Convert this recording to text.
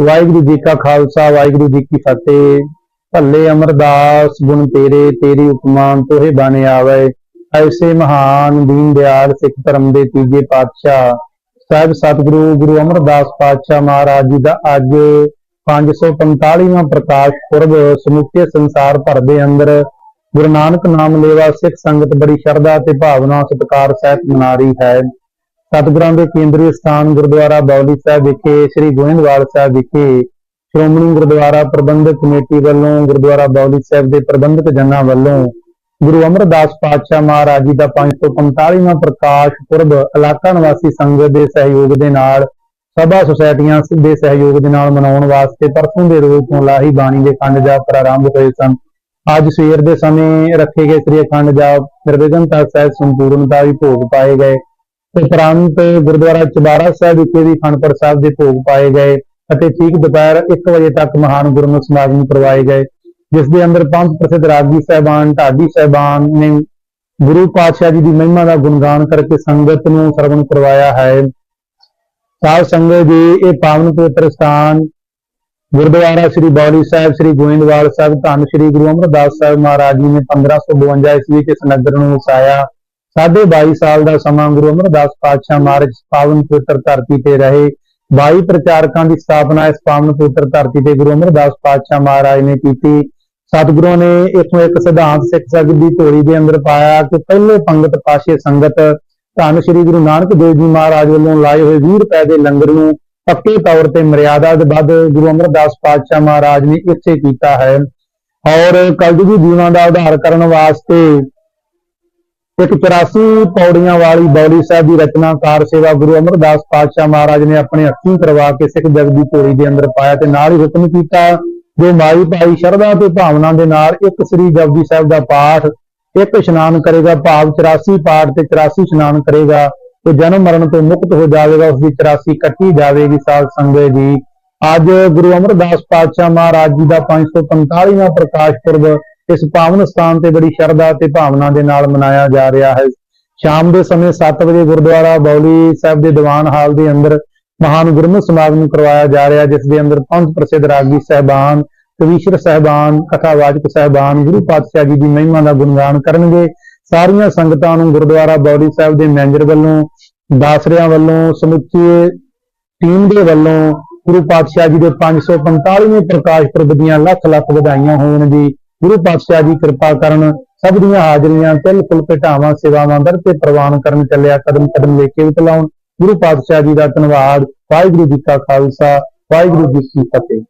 ਵਾਹਿਗੁਰੂ ਜੀ ਕਾ ਖਾਲਸਾ, ਵਾਹਿਗੁਰੂ ਜੀ ਕੀ ਫਤਿਹ। ਭੱਲੇ ਅਮਰਦਾਸ, ਗੁਣ ਤੇਰੇ, ਤੇਰੀ ਉਪਮਾਨ ਤੋਹੇ ਬਣ ਆਵੇ। ਐਸੇ ਮਹਾਨ ਦੀਨ ਦਿਆਲ ਸਿੱਖ ਧਰਮ ਦੇ ਤੀਜੇ ਪਾਤਸ਼ਾਹ, ਸਾਹਿਬ ਸਤਿਗੁਰੂ ਗੁਰੂ ਅਮਰਦਾਸ ਪਾਤਸ਼ਾਹ ਮਹਾਰਾਜ ਜੀ ਦਾ ਅੱਜ 545ਵਾਂ ਪ੍ਰਕਾਸ਼ ਪੁਰਬ ਸਮੁੱਚੇ ਸੰਸਾਰ ਭਰ ਦੇ ਅੰਦਰ ਗੁਰੂ ਨਾਨਕ ਨਾਮ ਲੇਵਾ ਸਿੱਖ ਸੰਗਤ ਬੜੀ ਸ਼ਰਧਾ ਤੇ ਭਾਵਨਾ ਸਤਿਕਾਰ ਸਹਿਤ ਮਨਾ ਰਹੀ ਹੈ। ਸਤਿਗੁਰਾਂ ਦੇ ਕੇਂਦਰੀ ਸਥਾਨ ਗੁਰਦੁਆਰਾ ਬੌਲੀ ਸਾਹਿਬ ਵਿਖੇ, ਸ੍ਰੀ ਗੋਇੰਦਵਾਲ ਸਾਹਿਬ ਵਿਖੇ, ਸ਼੍ਰੋਮਣੀ ਗੁਰਦੁਆਰਾ ਪ੍ਰਬੰਧਕ ਕਮੇਟੀ ਵੱਲੋਂ ਗੁਰਦੁਆਰਾ ਬੌਲੀ ਸਾਹਿਬ ਦੇ ਪ੍ਰਬੰਧਕ ਜਨਾਂ ਵੱਲੋਂ ਗੁਰੂ ਅਮਰਦਾਸ ਪਾਤਸ਼ਾਹ ਮਹਾਰਾਜ ਜੀ ਦਾ 545ਵਾਂ ਪ੍ਰਕਾਸ਼ ਪੁਰਬ ਇਲਾਕਾ ਨਿਵਾਸੀ ਸੰਗਤ ਦੇ ਸਹਿਯੋਗ ਦੇ ਨਾਲ, ਸਭਾ ਸੁਸਾਇਟੀਆਂ ਦੇ ਸਹਿਯੋਗ ਦੇ ਨਾਲ ਮਨਾਉਣ ਵਾਸਤੇ ਪਰਸੋਂ ਦੇ ਰੋਜ਼ ਤੋਂ ਲਾਹੀ ਬਾਣੀ ਦੇ ਖੰਡ ਜਾਪ ਪ੍ਰਾਰੰਭ ਹੋਏ ਸਨ। ਅੱਜ ਸਵੇਰ ਦੇ ਸਮੇਂ ਰੱਖੇ ਗਏ ਸ੍ਰੀ ਅਖੰਡ ਜਾਪ ਨਿਰਵਿਘਨਤਾ ਸਹਿਤ ਸੰਪੂਰਨਤਾ ਵੀ ਭੋਗ ਪਾਏ ਗਏ। ਉਪਰੰਤ ਗੁਰਦੁਆਰਾ ਚਬਾਰਾ ਸਾਹਿਬ ਵਿਖੇ ਵੀ ਅਖੰਡ ਪ੍ਰਸਾਦ ਦੇ ਭੋਗ ਪਾਏ ਗਏ ਅਤੇ ਠੀਕ ਦੁਪਹਿਰ 1 ਵਜੇ ਤੱਕ ਮਹਾਨ ਗੁਰਮਤਿ ਸਮਾਗਮ ਕਰਵਾਏ ਗਏ, ਜਿਸ ਦੇ ਅੰਦਰ ਪੰਜ ਪ੍ਰਸਿੱਧ ਰਾਗੀ ਸਾਹਿਬਾਨ, ਢਾਡੀ ਸਾਹਿਬਾਨ ਨੇ ਗੁਰੂ ਪਾਤਸ਼ਾਹ ਜੀ ਦੀ ਮਹਿਮਾ ਦਾ ਗੁਣਗਾਨ ਕਰਕੇ ਸੰਗਤ ਨੂੰ ਸਰਵਣ ਕਰਵਾਇਆ ਹੈ। ਸਾਧ ਸੰਗਤ ਜੀ, ਇਹ ਪਾਵਨ ਪਵਿੱਤਰ ਸਥਾਨ ਗੁਰਦੁਆਰਾ ਸ੍ਰੀ ਬੌਲੀ ਸਾਹਿਬ, ਸ੍ਰੀ ਗੋਇੰਦਵਾਲ ਸਾਹਿਬ, ਧੰਨ ਸ੍ਰੀ ਗੁਰੂ ਅਮਰਦਾਸ ਸਾਹਿਬ ਮਹਾਰਾਜ ਜੀ ਨੇ 1552 ਈਸਵੀ ਚ ਇਸ ਨਗਰ ਨੂੰ ਵਸਾਇਆ। ਸਾਢੇ 22 ਸਾਲ ਦਾ ਸਮਾਂ ਗੁਰੂ ਅਮਰਦਾਸ ਪਾਤਸ਼ਾਹ ਮਹਾਰਾਜ ਪਾਵਨ ਪਵਿੱਤਰ ਧਰਤੀ ਤੇ ਰਹੇ। 22 ਪ੍ਰਚਾਰਕਾਂ ਦੀ ਸਥਾਪਨਾ ਇਸ ਪਾਵਨ ਪਵਿੱਤਰ ਧਰਤੀ ਤੇ ਗੁਰੂ ਅਮਰਦਾਸ ਪਾਤਸ਼ਾਹ ਮਹਾਰਾਜ ਨੇ ਕੀਤੀ। ਸਤਿਗੁਰਾਂ ਨੇ ਇਥੋਂ ਇੱਕ ਸਿਧਾਂਤ ਸਿੱਖ ਸਕਦੀ ਦੀ ਢੋਲੀ ਦੇ ਅੰਦਰ ਪਾਇਆ ਕਿ ਪਹਿਲੇ ਪੰਗਤ ਪਾਸ਼ੇ ਸੰਗਤ ਧੰਨ ਸ੍ਰੀ ਗੁਰੂ ਨਾਨਕ ਦੇਵ ਜੀ ਮਹਾਰਾਜ ਵੱਲੋਂ ਲਾਏ ਹੋਏ 20 ਰੁਪਏ ਦੇ ਲੰਗਰ ਨੂੰ ਪੱਕੇ ਤੌਰ ਤੇ ਮਰਿਆਦਾ ਦੇ ਵੱਧ ਗੁਰੂ ਅਮਰਦਾਸ ਪਾਤਸ਼ਾਹ ਮਹਾਰਾਜ ਨੇ ਇੱਥੇ ਕੀਤਾ ਹੈ। ਔਰ ਕਲਯੁਗੀ ਜੀਵਾਂ ਦਾ ਉਧਾਰ ਕਰਨ ਵਾਸਤੇ ਇੱਕ 84 ਪੌੜੀਆਂ ਵਾਲੀ ਬੌਲੀ ਸਾਹਿਬ ਦੀ ਰਚਨਾ ਕਾਰ ਸੇਵਾ ਗੁਰੂ ਅਮਰਦਾਸ ਪਾਤਸ਼ਾਹ ਮਹਾਰਾਜ ਨੇ ਆਪਣੇ ਹੱਥੀਂ ਕਰਵਾ ਕੇ ਸਿੱਖ ਜਗ ਦੀ ਢੋਲੀ ਦੇ ਅੰਦਰ ਪਾਇਆ ਤੇ ਨਾਲ ਹੀ ਹੁਕਮ ਕੀਤਾ, ਜੋ ਮਾਈ ਭਾਈ ਸ਼ਰਧਾ ਤੇ ਭਾਵਨਾ ਦੇ ਨਾਲ ਇੱਕ ਸ੍ਰੀ ਜਪਜੀ ਸਾਹਿਬ ਦਾ ਪਾਠ, ਇੱਕ ਇਸ਼ਨਾਨ ਕਰੇਗਾ, ਭਾਵ 84 ਪਾਠ ਤੇ 84 ਇਸ਼ਨਾਨ ਕਰੇਗਾ ਤੇ ਜਨਮ ਮਰਨ ਤੋਂ ਮੁਕਤ ਹੋ ਜਾਵੇਗਾ, ਉਸ ਦੀ 84 ਕੱਟੀ ਜਾਵੇਗੀ ਸਾਧ ਸੰਗਤ ਜੀ। ਅੱਜ ਗੁਰੂ ਅਮਰਦਾਸ ਪਾਤਸ਼ਾਹ ਮਹਾਰਾਜ ਜੀ ਦਾ 545ਵਾਂ ਪ੍ਰਕਾਸ਼ ਪੁਰਬ ਇਸ ਪਾਵਨ ਸਥਾਨ ਤੇ ਬੜੀ ਸ਼ਰਧਾ ਤੇ ਭਾਵਨਾ ਦੇ ਨਾਲ ਮਨਾਇਆ ਜਾ ਰਿਹਾ ਹੈ। ਸ਼ਾਮ ਦੇ ਸਮੇਂ 7 ਵਜੇ ਗੁਰਦੁਆਰਾ ਬੌਲੀ ਸਾਹਿਬ ਦੇ ਦੀਵਾਨ ਹਾਲ ਦੇ ਅੰਦਰ ਮਹਾਨ ਗੁਰਮਤਿ ਸਮਾਗਮ ਕਰਵਾਇਆ ਜਾ ਰਿਹਾ, ਜਿਸ ਦੇ ਅੰਦਰ ਪੰਜ ਪ੍ਰਸਿੱਧ ਰਾਗੀ ਸਹਿਬਾਨ, ਕਵੀਸ਼ਰ ਸਹਿਬਾਨ, ਕਥਾਵਾਚਕ ਸਹਿਬਾਨ, ਗੁਰੂ ਪਾਤਸ਼ਾਹ ਜੀ ਦੀ ਮਹਿਮਾ ਦਾ ਗੁਣਗਾਨ ਕਰਨਗੇ। ਸਾਰੀਆਂ ਸੰਗਤਾਂ ਨੂੰ ਗੁਰਦੁਆਰਾ ਬੌਲੀ ਸਾਹਿਬ ਦੇ ਮੈਨੇਜਰ ਵੱਲੋਂ, ਦਾਸਰਿਆਂ ਵੱਲੋਂ, ਸਮੁੱਚੇ ਟੀਮ ਦੇ ਵੱਲੋਂ ਗੁਰੂ ਪਾਤਸ਼ਾਹ ਜੀ ਦੇ 545ਵੇਂ ਪ੍ਰਕਾਸ਼ ਪੁਰਬ ਦੀਆਂ ਲੱਖ ਲੱਖ ਵਧਾਈਆਂ ਹੋਣ ਜੀ ਗੁਰੂ ਪਾਤਸ਼ਾਹ ਜੀ ਕਿਰਪਾ ਕਰਨ ਸਭ ਦੀਆਂ ਹਾਜ਼ਰੀਆਂ, ਤਿਲ ਕੁਲ ਘਟਾਵਾਂ ਸੇਵਾਵਾਂ ਦਰ ਤੇ ਪ੍ਰਵਾਨ ਕਰਨ ਚੱਲਿਆ, ਕਦਮ ਕਦਮ ਲੈ ਕੇ ਉਤਲਾਉਣ ਗੁਰੂ ਪਾਤਸ਼ਾਹ ਜੀ ਦਾ ਧੰਨਵਾਦ। ਵਾਹਿਗੁਰੂ ਜੀ ਕਾ ਖਾਲਸਾ, ਵਾਹਿਗੁਰੂ ਜੀ ਕੀ ਫਤਿਹ।